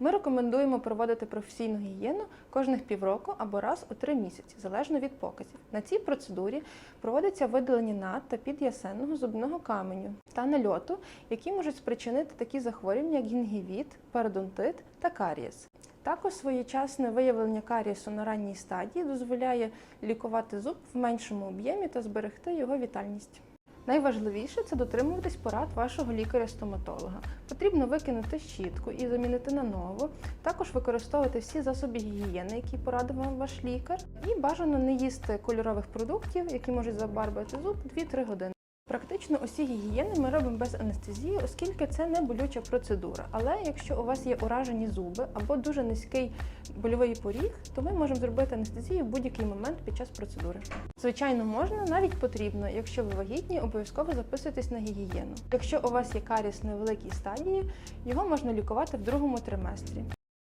Ми рекомендуємо проводити професійну гігієну кожних півроку або раз у три місяці, залежно від показів. На цій процедурі проводиться видалення над та підясенного зубного каменю та нальоту, які можуть спричинити такі захворювання, як гінгівіт, пародонтит та карієс. Також своєчасне виявлення карієсу на ранній стадії дозволяє лікувати зуб в меншому об'ємі та зберегти його вітальність. Найважливіше це дотримуватись порад вашого лікаря-стоматолога. Потрібно викинути щітку і замінити на нову. Також використовувати всі засоби гігієни, які порадив вам ваш лікар. І бажано не їсти кольорових продуктів, які можуть забарбити зуб 2-3 години. Практично усі гігієни ми робимо без анестезії, оскільки це не болюча процедура. Але якщо у вас є уражені зуби або дуже низький больовий поріг, то ми можемо зробити анестезію в будь-який момент під час процедури. Звичайно, можна, навіть потрібно. Якщо ви вагітні, обов'язково записуйтесь на гігієну. Якщо у вас є каріс на великій стадії, його можна лікувати в другому триместрі.